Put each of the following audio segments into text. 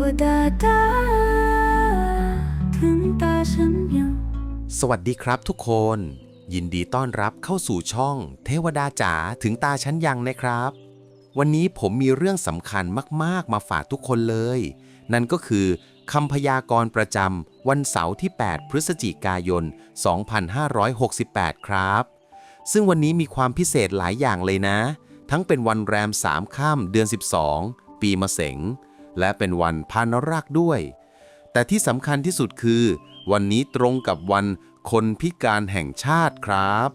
วดาตาถึงตาฉันยังสวัสดีครับทุกคน ยินดีต้อนรับเข้าสู่ช่อง เทวดาจ๋าถึงตาชั้นยังนะครับ วันนี้ผมมีเรื่องสำคัญมากๆ มาฝากทุกคนเลย นั่นก็คือคำพยากรณ์ประจำวันเสาร์ที่ 8 พฤศจิกายน 2568 ครับ ซึ่งวันนี้มีความพิเศษหลายอย่างเลยนะ ทั้งเป็นวันแรม3ค่ำเดือน 12 ปีมะเสง และเป็นวันพานรักด้วย แต่ที่สำคัญที่สุดคือ วันนี้ตรงกับวันคนพิการแห่งชาติครับ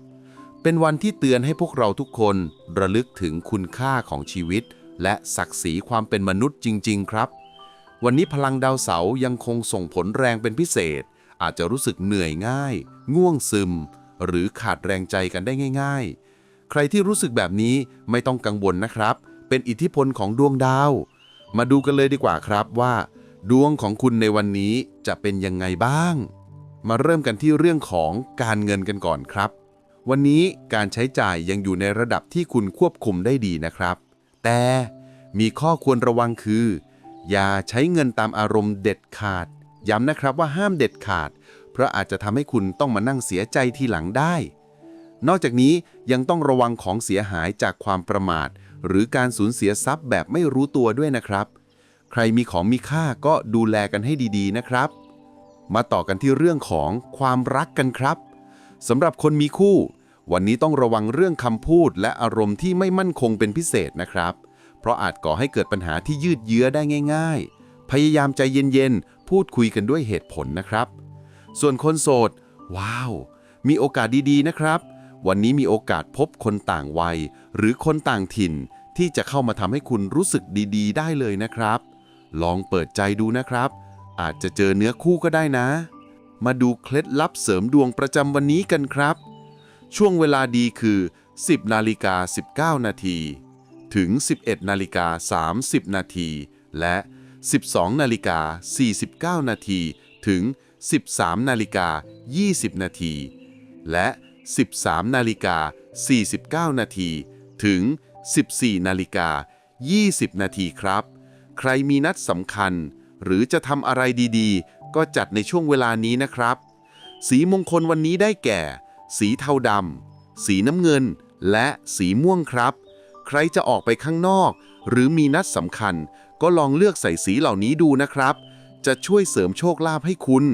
เป็นวันที่เตือนให้พวกเราทุกคนระลึกถึงคุณค่าของชีวิต และศักดิ์ศรีความเป็นมนุษย์จริง ๆ ครับ วันนี้พลังดาวเสาร์ยังคงส่งผลแรงเป็นพิเศษ อาจจะรู้สึกเหนื่อยง่าย ง่วงซึม หรือขาดแรงใจกันได้ง่าย ๆ ใครที่รู้สึกแบบนี้ไม่ต้องกังวลนะครับ เป็นอิทธิพลของดวงดาว มาดูกันเลยดีกว่าครับว่า ดวงของคุณในวันนี้จะเป็นยังไงบ้าง มาเริ่มกันที่เรื่องของการเงินกันก่อนครับ วันนี้การใช้จ่ายยังอยู่ในระดับที่คุณควบคุมได้ดีนะครับ แต่มีข้อควรระวังคือ อย่าใช้เงินตามอารมณ์เด็ดขาด ย้ำนะครับว่าห้ามเด็ดขาด เพราะอาจจะทำให้คุณต้องมานั่งเสียใจทีหลังได้ นอกจากนี้ยังต้องระวังของเสียหายจากความประมาท หรือการสูญเสียทรัพย์แบบไม่รู้ตัวด้วยนะครับ ใครมีของมีค่าก็ดูแลกันให้ดีๆนะครับ มาต่อกันที่เรื่องของความรักกันครับสำหรับคนมีคู่ วันนี้ต้องระวังเรื่องคำพูดและอารมณ์ที่ไม่มั่นคงเป็นพิเศษนะครับ เพราะอาจก่อให้เกิดปัญหาที่ยืดเยื้อได้ง่าย ๆ พยายามใจเย็นๆ พูดคุยกันด้วยเหตุผลนะครับ ส่วนคนโสด ว้าว มีโอกาสดีๆนะครับ วันนี้มีโอกาสพบคนต่างวัย หรือคนต่างถิ่นที่จะเข้ามาทำให้คุณรู้สึกดี ๆ ได้เลยนะครับ ลองเปิดใจดูนะครับ อาจจะเจอเนื้อคู่ก็ได้นะ มาดูเคล็ดลับเสริมดวงประจำวันนี้กันครับ ช่วงเวลาดีคือ 10นาฬิกา19 นาทีถึง 11นาฬิกา30 นาที และ 12นาฬิกา49 นาที ถึง 13นาฬิกา20 นาที และ 13นาฬิกา49 นาทีถึง 14นาฬิกา20 นาทีครับ ใครมีนัดสำคัญ หรือจะทำอะไรดีๆ ก็จัดในช่วงเวลานี้นะครับ สีมงคลวันนี้ได้แก่ สีเทาดำสีน้ำเงิน และสีม่วงครับ ใครจะออกไปข้างนอก หรือมีนัดสำคัญ ก็ลองเลือกใส่สีเหล่านี้ดูนะครับ จะช่วยเสริมโชคลาภให้คุณ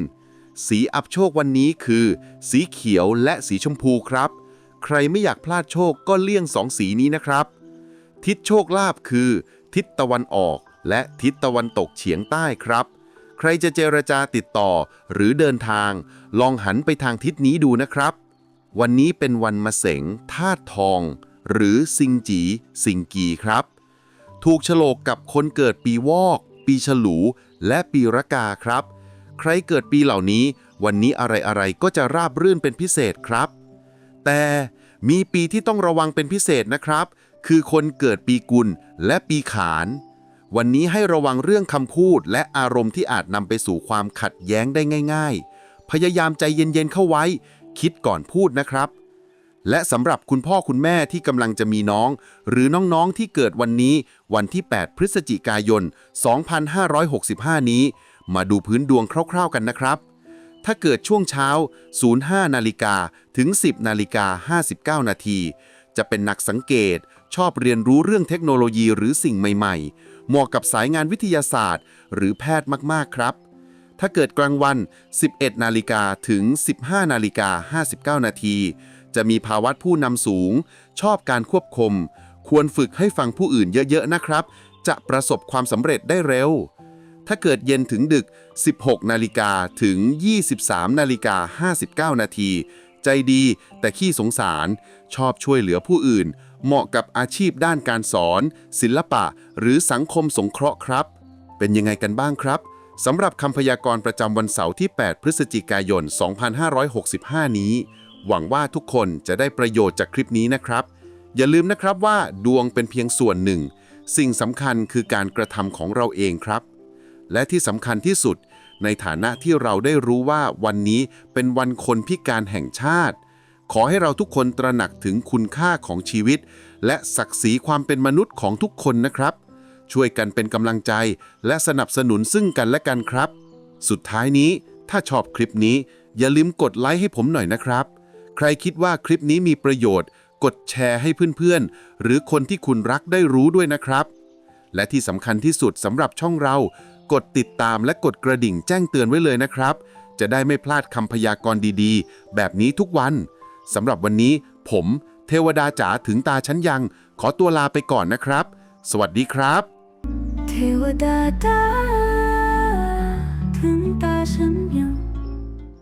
สีอับโชควันนี้คือ สีเขียวและสีชมพูครับ ใครไม่อยากพลาดโชคก็เลี่ยงสองสีนี้นะครับ ทิศโชคลาภคือ ทิศตะวันออก และทิศตะวันตกเฉียงใต้ครับ ใครจะเจรจาติดต่อหรือเดินทาง ลองหันไปทางทิศนี้ดูนะครับ วันนี้เป็นวันมะเสงธาตุทอง หรือซิงจีซิงกีครับ ถูกโฉลกกับคนเกิดปีวอก ปีฉลู และปีรากาครับ ใครเกิดปีเหล่านี้ วันนี้อะไรๆก็จะราบรื่นเป็นพิเศษครับ แต่มีปีที่ต้องระวังเป็นพิเศษนะครับ คือคนเกิดปีกุลและปีขาน วันนี้ให้ระวังเรื่องคำพูดและอารมณ์ที่อาจนำไปสู่ความขัดแย้งได้ง่าย ๆ พยายามใจเย็นๆเข้าไว้ คิดก่อนพูดนะครับ และสำหรับคุณพ่อคุณแม่ที่กำลังจะมีน้อง หรือน้องๆที่เกิดวันนี้ วันที่ 8 พฤศจิกายน 2565 นี้ มาดูพื้นดวงคร่าวๆกันนะครับ ถ้าเกิดช่วงเช้า 05 นาฬิกาถึง 10 นาฬิกา 59 นาที จะเป็นนักสังเกต ชอบเรียนรู้เรื่องเทคโนโลยีหรือสิ่งใหม่ๆ เหมาะกับสายงานวิทยาศาสตร์ หรือแพทย์มากๆครับ ถ้าเกิดกลางวัน 11 นาฬิกาถึง 15 นาฬิกา 59 นาที จะมีภาวะผู้นำสูง ชอบการควบคุม ควรฝึกให้ฟังผู้อื่นเยอะๆนะครับ จะประสบความสำเร็จได้เร็ว ถ้าเกิดเย็นถึงดึก 16 นาฬิกาถึง 23 นาฬิกา 59 นาที ใจดีแต่ขี้สงสาร ชอบช่วยเหลือผู้อื่น เหมาะกับอาชีพด้านการสอน ศิลปะ หรือสังคมสงเคราะห์ครับ เป็นยังไงกันบ้างครับสำหรับคำพยากรณ์ประจำวันเสาร์ที่ 8 พฤศจิกายน 2565 นี้ หวังว่าทุกคนจะได้ประโยชน์จากคลิปนี้นะครับ อย่าลืมนะครับว่าดวงเป็นเพียงส่วนหนึ่ง สิ่งสำคัญคือการกระทำของเราเองครับ และที่สำคัญที่สุด ในฐานะที่เราได้รู้ว่าวันนี้เป็นวันคนพิการแห่งชาติ ขอให้เราทุกคนตระหนักถึงคุณค่าของชีวิต และศักดิ์ศรีความเป็นมนุษย์ของทุกคนนะครับ ช่วยกันเป็นกำลังใจและสนับสนุนซึ่งกันและกันครับ สุดท้ายนี้ถ้าชอบคลิปนี้ อย่าลืมกดไลค์ให้ผมหน่อยนะครับ ใครคิดว่าคลิปนี้มีประโยชน์ กดแชร์ให้เพื่อนๆ หรือคนที่คุณรักได้รู้ด้วยนะครับ และที่สำคัญที่สุดสำหรับช่องเรา กดติดตามและกดกระดิ่งแจ้งเตือนไว้เลยนะครับ จะได้ไม่พลาดคำพยากรณ์ดีๆ แบบนี้ทุกวันสำหรับวันนี้ ผม เทวดาจ๋าถึงตาชั้นยัง ขอตัวลาไปก่อนนะครับ สวัสดีครับ เทวดาตาถึงตาฉันยัง